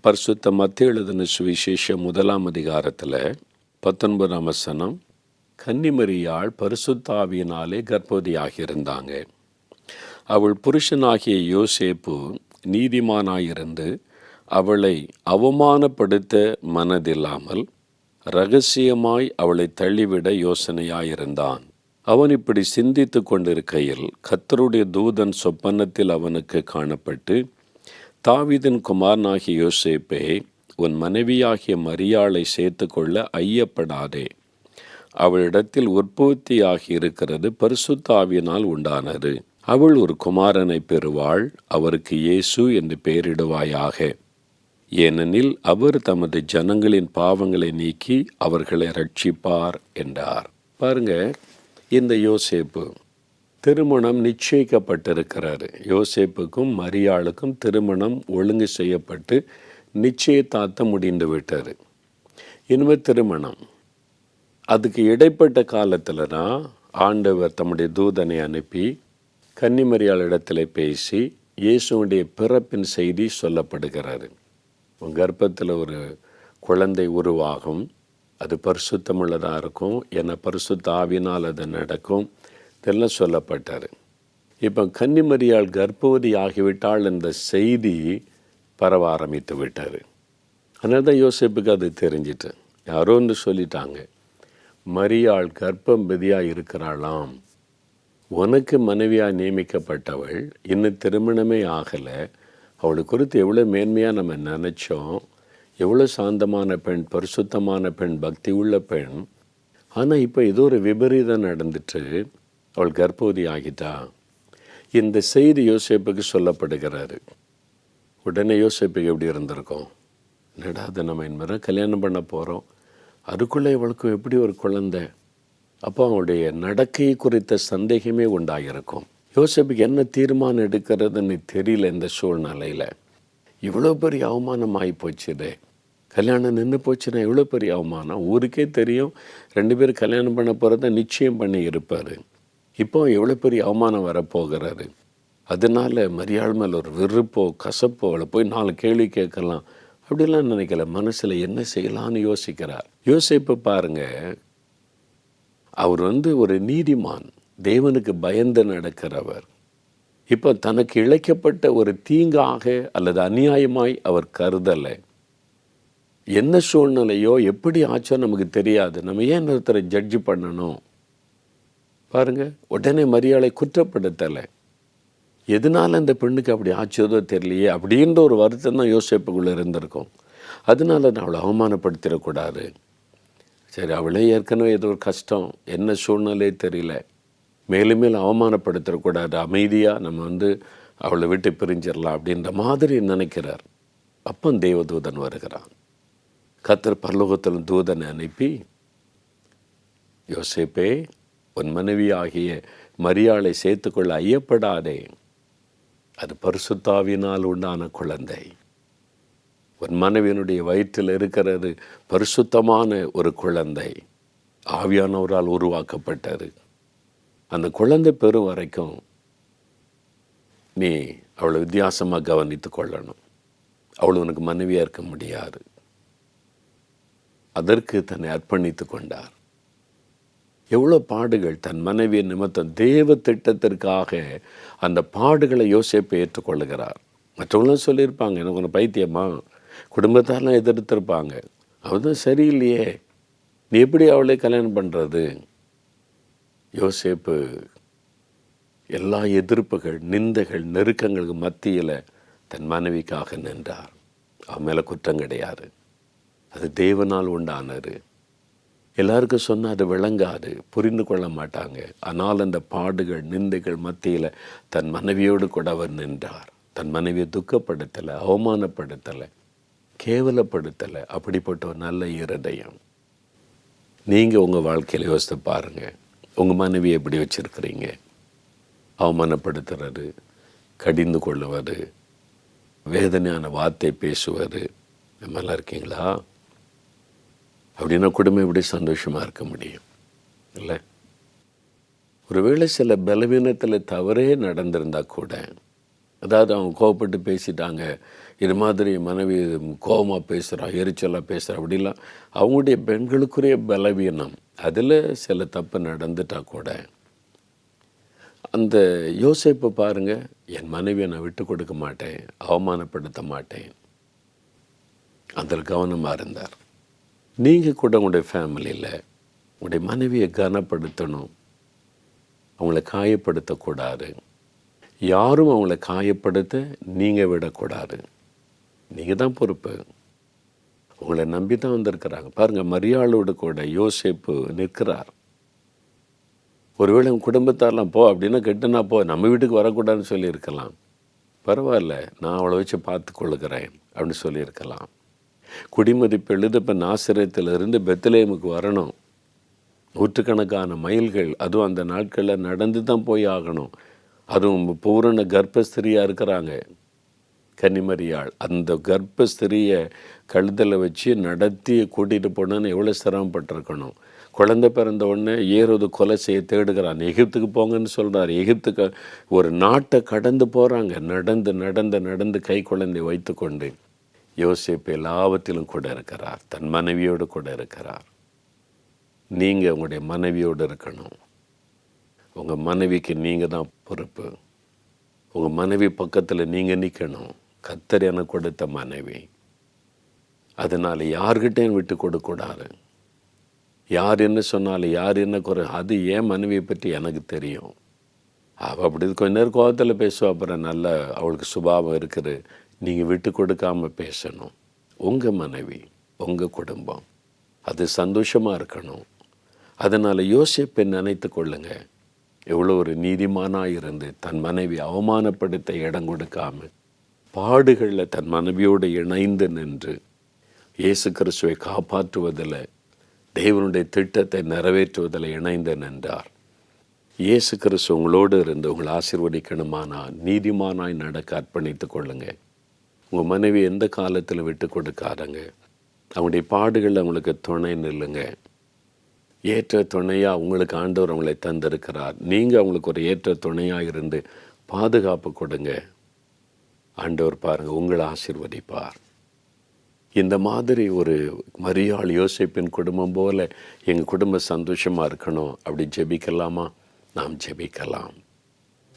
பரிசுத்த மத்திய எழுதின சுவிசேஷம் முதலாம் அதிகாரத்தில் பத்தொன்பதாம் வசனம் கன்னிமரியாள் பரிசுத்தாவியினாலே கர்ப்பவதியாகியிருந்தாங்க. அவள் புருஷனாகிய யோசேப்பு நீதிமானாயிருந்து அவளை அவமானப்படுத்த மனதில்லாமல் ரகசியமாய் அவளை தள்ளிவிட யோசனையாயிருந்தான். அவன் இப்படி சிந்தித்து கொண்டிருக்கையில் கத்தருடைய தூதன் சொப்பனத்தில் அவனுக்கு காணப்பட்டு தாவிதின் குமாரனாகிய யோசேப்பே உன் மனைவியாகிய மரியாளை சேர்த்துக்கொள்ள ஐயப்படாதே. அவளிடத்தில் உற்பத்தியாகி இருக்கிறது பரிசுத்தாவியினால் உண்டானது. அவள் ஒரு குமாரனை பெறுவாள் அவருக்கு இயேசு என்று பெயரிடுவாயாக. ஏனெனில் அவர் தமது ஜனங்களின் பாவங்களை நீக்கி அவர்களை ரட்சிப்பார் என்றார். பாருங்க இந்த யோசேப்பு. திருமணம் நிச்சயிக்கப்பட்டிருக்கிறாரு. யோசேப்புக்கும் மரியாளுக்கும் திருமணம் ஒழுங்கு செய்யப்பட்டு நிச்சயத்தாத்த முடிந்து விட்டார். இனிமே திருமணம். அதுக்கு இடைப்பட்ட காலத்தில் தான் ஆண்டவர் தம்முடைய தூதனை அனுப்பி கன்னிமரியாளிடத்தில் பேசி இயேசுடைய பிறப்பின் செய்தி சொல்லப்படுகிறாரு. கர்ப்பத்தில் ஒரு குழந்தை உருவாகும். அது பரிசுத்தமுள்ளதாக இருக்கும். என பரிசுத்த ஆவினால் அது நடக்கும். இதெல்லாம் சொல்லப்பட்டார். இப்போ கன்னிமரியால் கர்ப்பவதி ஆகிவிட்டாள் என்ற செய்தி பரவ ஆரம்பித்து விட்டார். அதனால தான் யோசிப்புக்கு அது தெரிஞ்சிட்டு. யாரோ ஒன்று சொல்லிட்டாங்க மரியாள் கர்ப்பம் விதியாக இருக்கிறாளாம். உனக்கு மனைவியாக நியமிக்கப்பட்டவள். இன்னும் திருமணமே ஆகலை. அவளை குறித்து எவ்வளோ மேன்மையாக நம்ம நினச்சோம். எவ்வளோ சாந்தமான பெண் பரிசுத்தமான பெண் பக்தி உள்ள பெண். ஆனால் இப்போ ஏதோ ஒரு விபரீதம் நடந்துட்டு அவள் கர்ப்பவதி ஆகிட்டா இந்த செய்தி யோசிப்புக்கு சொல்லப்படுகிறாரு. உடனே யோசிப்புக்கு எப்படி இருந்திருக்கோம்? என்னடா அதை நம்ம என்பதை கல்யாணம் பண்ண போகிறோம் அதுக்குள்ளே இவளுக்கு எப்படி ஒரு குழந்தை? அப்போ அவனுடைய நடக்கை குறித்த சந்தேகமே உண்டாகிருக்கும் யோசிப்புக்கு என்ன தீர்மானம் எடுக்கிறதுன்னு தெரியல இந்த சூழ்நிலையில். இவ்வளோ பெரிய அவமானம் ஆகி போச்சுதே. கல்யாணம் நின்று போச்சுன்னா எவ்வளோ பெரிய அவமானம். ஊருக்கே தெரியும். ரெண்டு பேரும் கல்யாணம் பண்ண போகிறத நிச்சயம் பண்ணி இருப்பார் இப்போ எவ்வளோ பெரிய அவமானம் வரப்போகிறாரு? அதனால மரியாள் மேலே ஒரு வெறுப்போ கசப்போ அவளை போய் நாலு கேள்வி கேட்கலாம். அப்படிலாம் நினைக்கல. மனசில் என்ன செய்யலான்னு யோசிக்கிறார். யோசிப்பு பாருங்க. அவர் வந்து ஒரு நீதிமான். தேவனுக்கு பயந்து நடக்கிறவர். இப்போ தனக்கு இழைக்கப்பட்ட ஒரு தீங்காக அல்லது அநியாயமாய் அவர் கருதலை. என்ன சூழ்நிலையோ எப்படி ஆச்சோ நமக்கு தெரியாது. நம்ம ஏன் ஒருத்தரை ஜட்ஜ் பண்ணணும்? பாருங்க உடனே மரியாதை குற்றப்படுத்தலை. எதனால அந்த பெண்ணுக்கு அப்படி ஆச்சதோ தெரியலையே அப்படின்ற ஒரு வருத்தம் தான் யோசிப்புக்குள்ளே இருந்திருக்கும். அதனால நான் அவளை அவமானப்படுத்திடக்கூடாது. சரி அவளே ஏற்கனவே ஏதோ ஒரு கஷ்டம் என்ன சூழ்நிலையே தெரியல. மேலும் மேலும் அவமானப்படுத்திடக்கூடாது அமைதியாக நம்ம வந்து அவளை விட்டு பிரிஞ்சிடலாம் அப்படின்ற மாதிரி நினைக்கிறார். அப்போ தேவதூதன் வருகிறான். கத்தர் பரலோகத்தில் தூதனை அனுப்பி யோசேப்பே உன் மனைவி ஆகிய மரியாளை சேர்த்துக்கொள்ள ஐயப்படாதே. அது பரிசுத்தாவினால் உண்டான குழந்தை. உன் மனைவியினுடைய வயிற்றில் இருக்கிறது பரிசுத்தமான ஒரு குழந்தை. ஆவியானவரால் உருவாக்கப்பட்டது. அந்த குழந்தை பெறும் வரைக்கும் நீ அவளை வித்தியாசமாக கவனித்து கொள்ளணும். அவள் உனக்கு மனைவியாக இருக்க முடியாது. அதற்கு தன்னை அர்ப்பணித்து கொண்டார். எவ்வளோ பாடுகள் தன் மனைவியின் நிமித்தம் தேவ திட்டத்திற்காக அந்த பாடுகளை யோசிப்பை ஏற்றுக்கொள்ளுகிறார். மற்றவங்களும் சொல்லியிருப்பாங்க எனக்கு ஒன்று பைத்தியமா? குடும்பத்தாரெலாம் எதிர்த்திருப்பாங்க. அவதான் சரியில்லையே. நீ எப்படி அவளை கல்யாணம் பண்ணுறது யோசேப்பு எல்லா எதிர்ப்புகள் நிந்தைகள் நெருக்கங்களுக்கு மத்தியில் தன் மனைவிக்காக நின்றார். அவன் மேலே குற்றம் கிடையாது. அது தேவனால் உண்டானது. எல்லாருக்கும் சொன்னால் அது விளங்காது புரிந்து கொள்ள மாட்டாங்க. ஆனால் அந்த பாடுகள் நிந்தைகள் மத்தியில் தன் மனைவியோடு கூட அவர் நின்றார். தன் மனைவியை துக்கப்படுத்தலை அவமானப்படுத்தலை கேவலப்படுத்தலை. அப்படிப்பட்ட ஒரு நல்ல இருதயம். நீங்கள் உங்கள் வாழ்க்கையில் யோசித்து பாருங்கள் உங்கள் மனைவி எப்படி வச்சுருக்கிறீங்க? அவமானப்படுத்துறது கடிந்து கொள்ளுவது வேதனையான வார்த்தை பேசுவது. இந்த மாதிரிலாம் இருக்கீங்களா? அப்படின்னா குடும்பம் எப்படி சந்தோஷமாக இருக்க முடியும்? இல்லை? ஒருவேளை சில பலவீனத்தில் தவறே நடந்திருந்தா கூட அதாவது அவங்க கோவப்பட்டு பேசிட்டாங்க இது மாதிரி மனைவி கோபமாக பேசுகிறான் எரிச்சலாக பேசுகிறா அப்படிலாம் அவங்களுடைய பெண்களுக்குரிய பலவீனம் அதில் சில தப்பு நடந்துட்டா கூட அந்த யோசிப்பை பாருங்கள் என் மனைவியை நான் விட்டு கொடுக்க மாட்டேன் அவமானப்படுத்த மாட்டேன். அதில் கவனமாக இருந்தார். நீங்கள் கூட உங்களுடைய ஃபேமிலியில் உங்களுடைய மனைவியை கனப்படுத்தணும். அவங்கள காயப்படுத்தக்கூடாது. யாரும் அவங்கள காயப்படுத்த நீங்கள் விடக்கூடாது. நீங்கள் தான் பொறுப்பு. உங்களை நம்பி தான் வந்திருக்கிறாங்க. பாருங்கள் மரியாளோடு கூட யோசிப்பு நிற்கிறார். ஒருவேளை உங்கள் குடும்பத்தாரெலாம் போ அப்படின்னா கெட்டுனா போ நம்ம வீட்டுக்கு வரக்கூடாதுன்னு சொல்லியிருக்கலாம். பரவாயில்ல நான் அவளை வச்சு பார்த்து கொள்ளுகிறேன் அப்படின்னு சொல்லியிருக்கலாம். குடிமதிப்பு எழுதப்ப நாசிரியத்திலிருந்து பெத்தலேமுக்கு வரணும். நூற்றுக்கணக்கான மைல்கள் அதுவும் அந்த நாட்களில் நடந்து தான் போய் ஆகணும். அதுவும் பூரண கர்ப்பஸ்திரியாக இருக்கிறாங்க. கன்னிமரியாள் அந்த கர்ப்பஸ்திரியை கழுத்தில் வச்சு நடத்தி கூட்டிகிட்டு போனோன்னு எவ்வளோ சிரமப்பட்டிருக்கணும். குழந்தை பிறந்த உடனே ஏறுவது கொலை செய்ய தேடுகிறான். எகிப்துக்கு போங்கன்னு சொல்கிறார் எகிப்துக்கு ஒரு நாட்டை கடந்து போகிறாங்க நடந்து நடந்து நடந்து கை குழந்தை வைத்து கொண்டு யோசிப்பு எல்லாவற்றிலும் கூட இருக்கிறார். தன் மனைவியோடு கூட இருக்கிறார். நீங்கள் உங்களுடைய மனைவியோடு இருக்கணும். உங்கள் மனைவிக்கு நீங்கள் தான் பொறுப்பு. உங்கள் மனைவி பக்கத்தில் நீங்கள் நிற்கணும் கத்தர் எனக்கு கொடுத்த மனைவி. அதனால் யார்கிட்டையும் விட்டு கொடுக்கூடாது யார் என்ன சொன்னாலும் யார் என்ன குறை அது ஏன் மனைவியை பற்றி எனக்கு தெரியும். அவள் அப்படி கொஞ்ச நேரம் கோபத்தில் பேசுவா அப்புறம் நல்ல அவளுக்கு சுபாவம் இருக்குது. நீங்கள் விட்டு கொடுக்காமல் பேசணும். உங்கள் மனைவி உங்கள் குடும்பம். அது சந்தோஷமாக இருக்கணும். அதனால் யோசிப்பை நினைத்து கொள்ளுங்க. எவ்வளோ ஒரு நீதிமானாக இருந்து தன் மனைவி அவமானப்படுத்த இடம் கொடுக்காம பாடுகளில் தன் மனைவியோடு இணைந்து நின்று இயேசு கிறிஸ்துவை காப்பாற்றுவதில் தேவனுடைய திட்டத்தை நிறைவேற்றுவதில் இணைந்து நின்றார். இயேசு கிறிஸ்து உங்களோடு இருந்து உங்களை ஆசிர்வதிக்கணுமானால் நீதிமானாய் நடக்க அர்ப்பணித்து கொள்ளுங்கள் உங்கள் மனைவி எந்த காலத்தில் விட்டு கொடுக்காதங்க? அவங்களுடைய பாடுகள் அவங்களுக்கு துணை நில்லுங்க. ஏற்ற துணையாக உங்களுக்கு ஆண்டவர் அவங்களை தந்திருக்கிறார். நீங்கள் அவங்களுக்கு ஒரு ஏற்ற துணையாக இருந்து பாதுகாப்பு கொடுங்க. ஆண்டவர் பாருங்கள் உங்களை ஆசிர்வதிப்பார். இந்த மாதிரி ஒரு மரியாள் யோசிப்பின் குடும்பம் போல் எங்கள் குடும்பம் சந்தோஷமாக இருக்கணும். அப்படி ஜெபிக்கலாமா? நாம் ஜெபிக்கலாம்.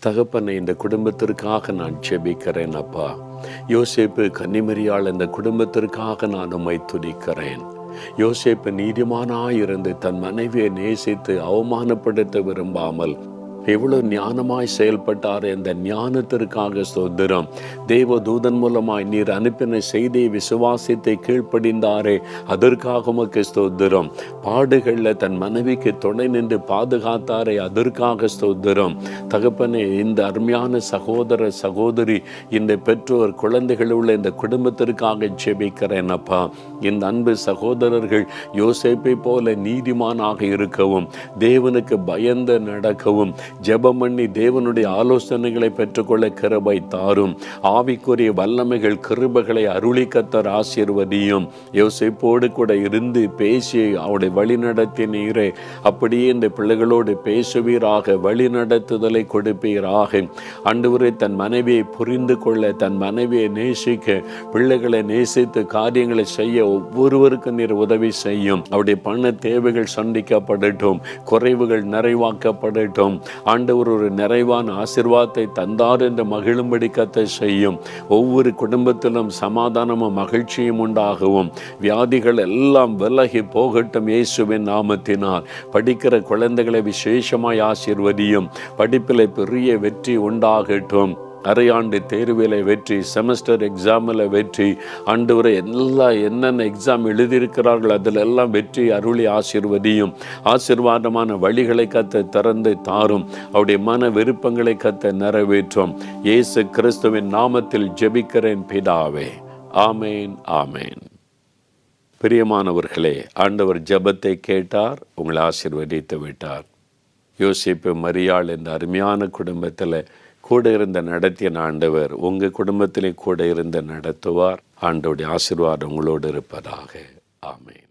தகப்பனை இந்த குடும்பத்திற்காக நான் செபிக்கிறேன் அப்பா. யோசேப்பு கன்னிமரியால் இந்த குடும்பத்திற்காக நான் உம்மை துதிக்கிறேன். யோசேப்பு நீதிமானாயிருந்து தன் மனைவியை நேசித்து அவமானப்படுத்த விரும்பாமல் எவ்வளவு ஞானமாய் செயல்பட்டார் இந்த ஞானத்திற்காக ஸ்தோத்திரம். தேவ தூதன் மூலமாய் நீர் அனுப்பின செய்தியை விசுவாசித்தை கீழ்ப்படிந்தாரே அதற்காக உமக்கு ஸ்தோத்திரம். பாடுகளில் தன் மனைவிக்கு துணை நின்று பாதுகாத்தாரே அதற்காக ஸ்தோத்திரம். தகப்பனே இந்த அருமையான சகோதர சகோதரி இந்த பெற்றோர் குழந்தைகள் உள்ள இந்த குடும்பத்திற்காக ஜெபிக்கிறேன் அப்பா. இந்த அன்பு சகோதரர்கள் யோசேப்பை போல நீதிமானாக இருக்கவும் தேவனுக்கு பயந்து நடக்கவும் ஜெபம் பண்ணி தேவனுடைய ஆலோசனைகளை பெற்றுக்கொள்ள கிருபை தாரும். ஆவிக்குரிய வல்லமைகள் கிருபைகளை அருளி கத்தர் ஆசீர்வதியும். யோசிப்போடு கூட இருந்து பேசி அவருடைய வழிநடத்தினீரே அப்படியே இந்த பிள்ளைகளோடு பேசுவீராக வழிநடத்துதலை கொடுப்பீராக. அன்றுவரை தன் மனைவியை புரிந்து கொள்ள தன் மனைவியை நேசிக்க பிள்ளைகளை நேசித்து காரியங்களை செய்ய ஒவ்வொருவருக்கும் நீர் உதவி செய்யும். அவருடைய பண தேவைகள் சந்திக்கப்படட்டும் குறைவுகள் நிறைவாக்கப்படட்டும். ஆண்டவர் ஒரு நிறைவான ஆசிர்வாதத்தை தந்தார் என்று மகிழும்படி கத்தை செய்யும். ஒவ்வொரு குடும்பத்திலும் சமாதானமும் மகிழ்ச்சியும் உண்டாகவும். வியாதிகள் எல்லாம் விலகி போகட்டும் இயேசுவின் நாமத்தினால். படிக்கிற குழந்தைகளை விசேஷமாய் ஆசிர்வதியும். படிப்பில் பெரிய வெற்றி உண்டாகட்டும். அரையாண்டு தேர்வில் வெற்றி செமஸ்டர் எக்ஸாமில் வெற்றி ஆண்டு வரை எல்லாம் என்னென்ன எக்ஸாம் எழுதியிருக்கிறார்கள் அதில் எல்லாம் வெற்றி அருளி ஆசிர்வதியும். ஆசிர்வாதமான வழிகளை கத்த திறந்து தாரும். அவருடைய மன விருப்பங்களை கத்த நிறைவேற்றும். இயேசு கிறிஸ்துவின் நாமத்தில் ஜெபிக்கிறேன் பிதாவே. ஆமேன் ஆமேன். பிரியமானவர்களே ஆண்டவர் ஜெபத்தை கேட்டார் உங்களை ஆசிர்வதித்து விட்டார். யோசிப்பு மரியாள் இந்த அருமையான குடும்பத்தில் கூட இருந்த நடத்திய ஆண்டவர் உங்கள் குடும்பத்திலே கூட இருந்து நடத்துவார். ஆண்டோடைய ஆசிர்வாதம் உங்களோடு இருப்பதாக. ஆமேன்.